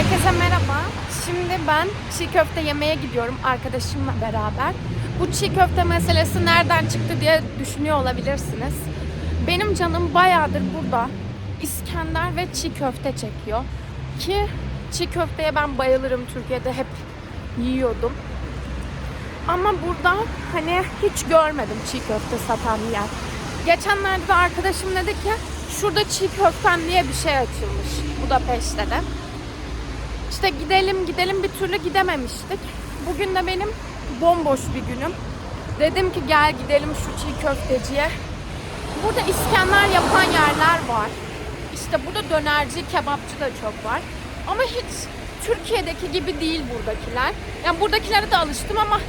Herkese merhaba. Şimdi ben çiğ köfte yemeye gidiyorum arkadaşımla beraber. Bu çiğ köfte meselesi nereden çıktı diye düşünüyor olabilirsiniz. Benim canım bayağıdır burada İskender ve çiğ köfte çekiyor. Ki çiğ köfteye ben bayılırım. Türkiye'de hep yiyordum. Ama burada hani hiç görmedim çiğ köfte satan yer. Geçenlerde de arkadaşım dedi ki şurada çiğ köften diye bir şey açılmış Budapeşte'de. İşte gidelim gidelim bir türlü gidememiştik. Bugün de benim bomboş bir günüm. Dedim ki gel gidelim şu çiğ köfteciye. Burada İskender yapan yerler var. İşte burada dönerci, kebapçı da çok var. Ama hiç Türkiye'deki gibi değil buradakiler. Yani buradakilere de alıştım ama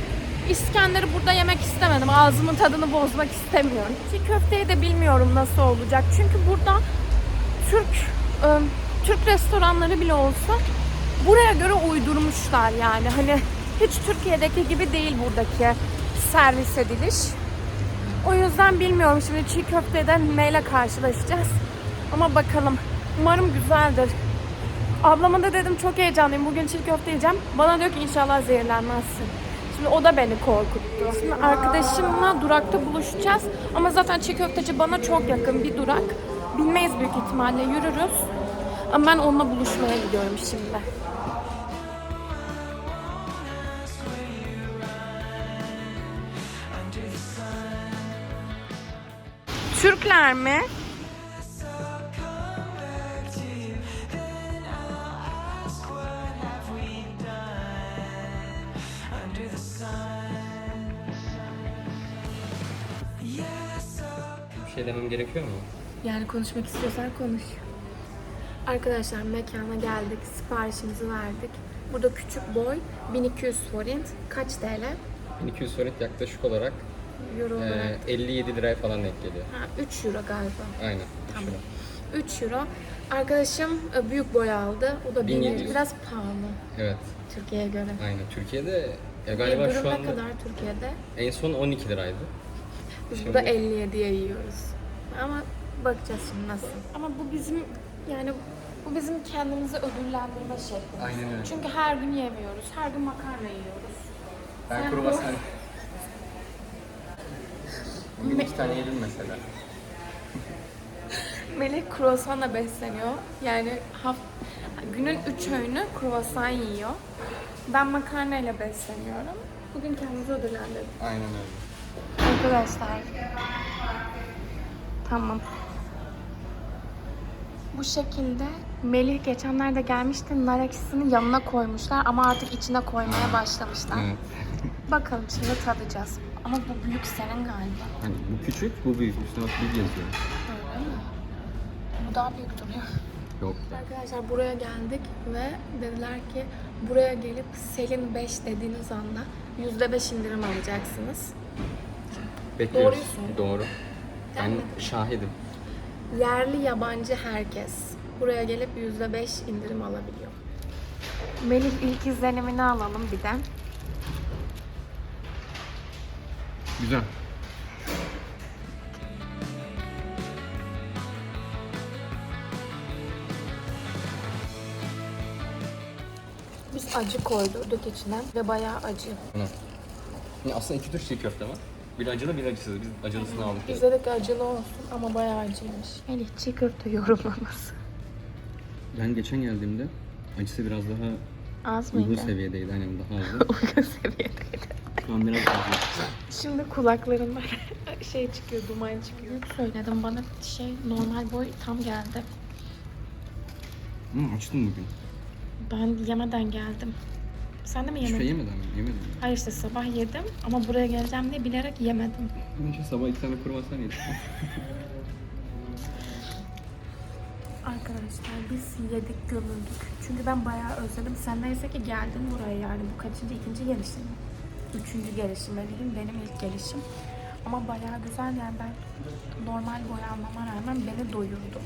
İskender'i burada yemek istemedim. Ağzımın tadını bozmak istemiyorum. Çiğ köfteyi de bilmiyorum nasıl olacak. Çünkü burada Türk ıı, Türk restoranları bile olsa buraya göre uydurmuşlar yani. Hani hiç Türkiye'deki gibi değil buradaki servis ediliş. O yüzden bilmiyorum şimdi çiğ köfteden neyle karşılaşacağız. Ama bakalım. Umarım güzeldir. Ablama da dedim çok heyecanlıyım. Bugün çiğ köfte yiyeceğim. Bana diyor ki inşallah zehirlenmezsin. Şimdi o da beni korkuttu. Şimdi arkadaşımla durakta buluşacağız. Ama zaten çiğ köfteci bana çok yakın bir durak. Bilmeyiz büyük ihtimalle yürürüz. Ama ben onunla buluşmaya gidiyorum şimdi. Türkler mi? Bir şey demem gerekiyor mu? Yani konuşmak istiyorsan konuş. Arkadaşlar mekana geldik, siparişimizi verdik. Burada küçük boy 1200 forint. Kaç TL? 1200 forint yaklaşık olarak Euro e, olarak. 57 liraya falan denk geliyor. Ha, 3 euro galiba. Aynen. Tamam. Şurada. 3 euro. Arkadaşım e, büyük boy aldı. O da 1700. 1700. Biraz pahalı Evet. Türkiye'ye göre. Aynen. Türkiye'de ya galiba Durum şu ne anda kadar Türkiye'de? en son 12 liraydı. Biz Şimdi- burada 57'ye yiyoruz. Ama bakacağız şimdi nasıl. Ama bu bizim yani bu bizim kendimizi ödüllendirme şeklimiz. Aynen öyle. Çünkü her gün yemiyoruz. Her gün makarna yiyoruz. Ben kruvasan... Bugün iki tane yedim mesela. Melek kruvasanla besleniyor. Yani haft günün 3 öğünü kruvasan yiyor. Ben makarnayla besleniyorum. Bugün kendimizi ödüllendirdik. Aynen öyle. Arkadaşlar. Tamam. Bu şekilde Melih geçenlerde gelmişti. Nar ekşisini yanına koymuşlar ama artık içine koymaya başlamışlar. Evet. Bakalım şimdi tadacağız. Ama bu büyük senin galiba. Hani bu küçük, bu büyük. Üstüne bak bir yazıyor. Öyle mi? Bu daha büyük duruyor. Yok. Arkadaşlar buraya geldik ve dediler ki buraya gelip Selin 5 dediğiniz anda %5 indirim alacaksınız. Bekliyoruz. Doğruyu söyle. Doğru. Ben şahidim. Yerli yabancı herkes buraya gelip %5 indirim alabiliyor. Melih ilk izlenimini alalım bir de. Güzel. Biz acı koydurduk içine ve bayağı acı. Hı. Ya aslında iki tür çiğ köfte var. Bir acılı bir acısız. Biz acılısını aldık. Biz dedik acılı olsun ama bayağı acıymış. Melih çiğ köfte yorumlaması. Ben geçen geldiğimde acısı biraz daha Az uygun mıydı? seviyedeydi. Aynen daha az. Uygun seviyedeydi. Şu an biraz acı. Şimdi kulaklarımdan şey çıkıyor, duman çıkıyor. Söyledim bana şey normal boy tam geldi. Hmm, açtın bugün. Ben yemeden geldim. Sen de mi yemedin? şey yemeden mi? Yemedim. Hayır işte sabah yedim ama buraya geleceğim diye bilerek yemedim. İşte sabah iki tane kruvasan yedim. Arkadaşlar biz yedik gömüldük. Çünkü ben bayağı özledim. Sen neyse ki geldin buraya yani. Bu kaçıncı? ikinci gelişim? Üçüncü gelişim diyeyim. Benim ilk gelişim. Ama bayağı güzel yani ben normal boy almama rağmen beni doyurdu.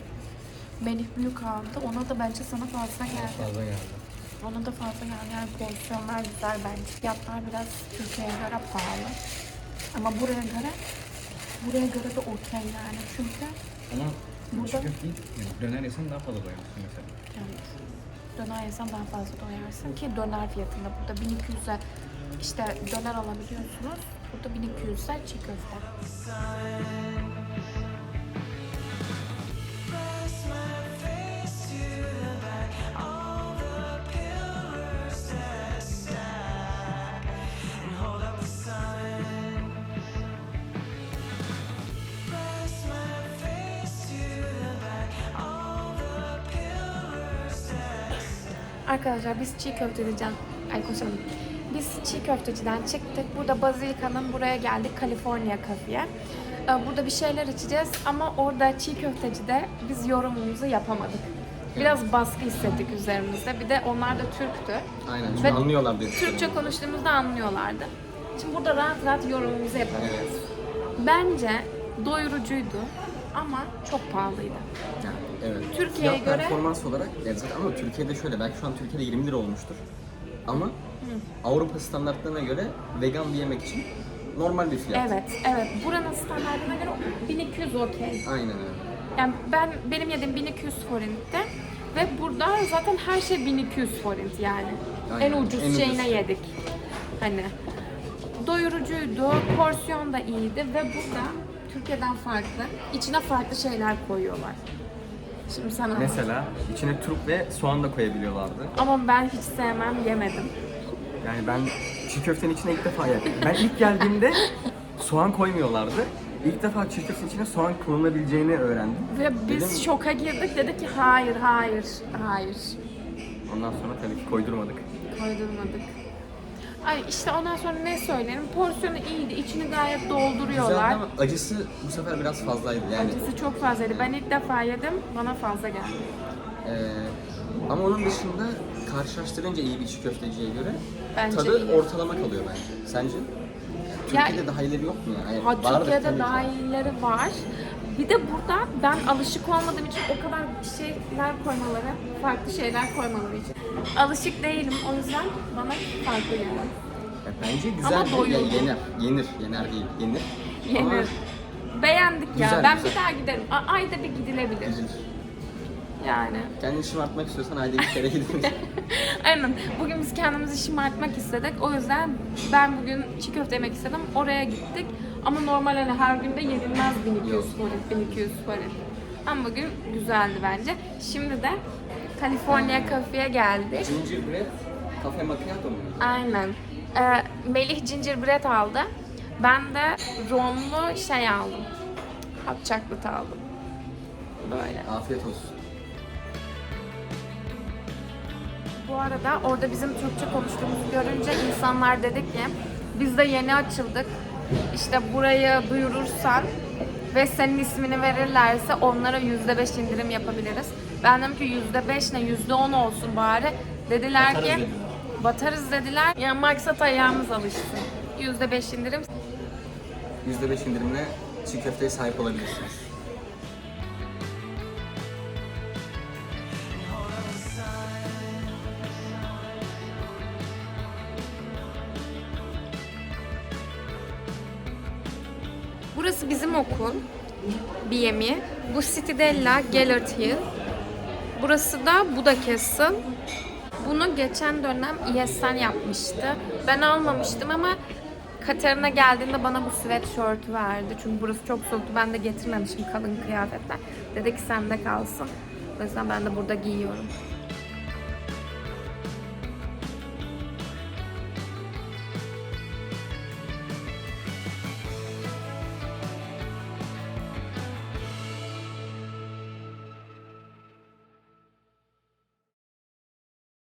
Melih büyük aldı. Ona da bence sana fazla geldi. Fazla geldi. Ona da fazla geldi. Yani porsiyonlar güzel bence. Fiyatlar biraz Türkiye'ye göre pahalı. Ama buraya göre buraya göre de okey yani. Çünkü Ama Burada-. Yani döner yesen daha fazla doyarsın mesela. yani döner yesen daha fazla doyarsın ki döner fiyatında burada 1200'e işte döner alabiliyorsunuz. Burada 1200'e çiğ köfte. Arkadaşlar biz çiğ köfteciden, ay konuşamadım. Biz çiğ köfteciden çıktık. Burada Bazilika'nın buraya geldik. California Cafe'ye. Ee, Burada bir şeyler içeceğiz ama orada çiğ köftecide biz yorumumuzu yapamadık. Biraz baskı hissettik üzerimizde. Bir de onlar da Türktü. Aynen çünkü Ve anlıyorlar diye Türkçe düşünüyorum. konuştuğumuzda anlıyorlardı. Şimdi burada rahat rahat yorumumuzu yapabiliriz. Bence doyurucuydu ama çok pahalıydı. Yani, evet. Türkiye'ye Fiyat göre- performans olarak evet ama Türkiye'de şöyle belki şu an Türkiye'de 20 lira olmuştur. Ama Avrupa standartlarına göre vegan bir yemek için normal bir fiyat. Evet, evet. Buranın standartına göre 1200 okey. Aynen öyle. Yani ben benim yediğim 1200 forintti ve burada zaten her şey 1200 forint yani. Aynen, En ucuz en ucuz. şeyine yedik. Hani doyurucuydu, porsiyon da iyiydi ve burada Türkiye'den farklı, içine farklı şeyler koyuyorlar. Şimdi sana Mesela içine turp ve soğan da koyabiliyorlardı. ama ben hiç sevmem, yemedim. Yani ben çiğ köftenin içine ilk defa yedim. Ben ilk geldiğimde soğan koymuyorlardı. İlk defa çiğ köftenin içine soğan kullanılabileceğini öğrendim. Ve biz Dedim- şoka girdik, dedik ki hayır, hayır, hayır. Ondan sonra tabii ki koydurmadık. Koydurmadık. Ay işte ondan sonra ne söylerim? Porsiyonu iyiydi. içini gayet Güzeldi dolduruyorlar. ama acısı bu sefer biraz fazlaydı yani. Acısı çok fazlaydı. Ben ilk defa yedim. Bana fazla geldi. Ee, ama onun dışında karşılaştırınca iyi bir çiğ köfteciye göre Bence tadı iyi. ortalama kalıyor bence. Sence? Türkiye'de daha iyileri yok mu ya? Ha, vardır tabii Türkiye'de ki. daha iyileri var. Bir de burada ben alışık olmadığım için o kadar şeyler koymaları, farklı şeyler koymaları için. Alışık değilim. O yüzden bana farklı geliyor. Ya bence güzel Ama bir- doyurucu. yenir. Yenir. Yener değil. Yenir. Ama Yenir. Beğendik ya. Güzel, ben güzel. bir daha giderim. A- ayda bir gidilebilir. Üzülür. Yani. Kendini şımartmak istiyorsan ayda bir kere gidilir. Aynen. Bugün biz kendimizi şımartmak istedik. O yüzden ben bugün çiğ köfte yemek istedim. Oraya gittik. Ama normal hani her gün de yenilmez 1200 Yok. forint, 1200 forint. Ama bugün güzeldi bence. Şimdi de California Cafe'ye geldik. Gingerbread kafe macchiato mu? Aynen. Ee, Melih gingerbread aldı. Ben de romlu şey aldım. Hot chocolate aldım. Böyle. Afiyet olsun. Bu arada orada bizim Türkçe konuştuğumuzu görünce insanlar dedi ki biz de yeni açıldık. İşte burayı duyurursan ve senin ismini verirlerse onlara %5 indirim yapabiliriz. Ben dedim ki %5 ne %10 olsun bari. Dediler Batarız ki dediler. batarız dediler. Ya maksat ayağımız alışsın. %5 indirim. %5 indirimle çiğ köfteye sahip olabilirsiniz. Okul. BMI. Bu Citadella Gellert Hill. Burası da Buda Castle. Bunu geçen dönem ESN yapmıştı. Ben almamıştım ama Katerina geldiğinde bana bu sweatshirt verdi. Çünkü burası çok soğuktu. Ben de getirmemişim kalın kıyafetler. Dedi ki sende kalsın. O yüzden ben de burada giyiyorum.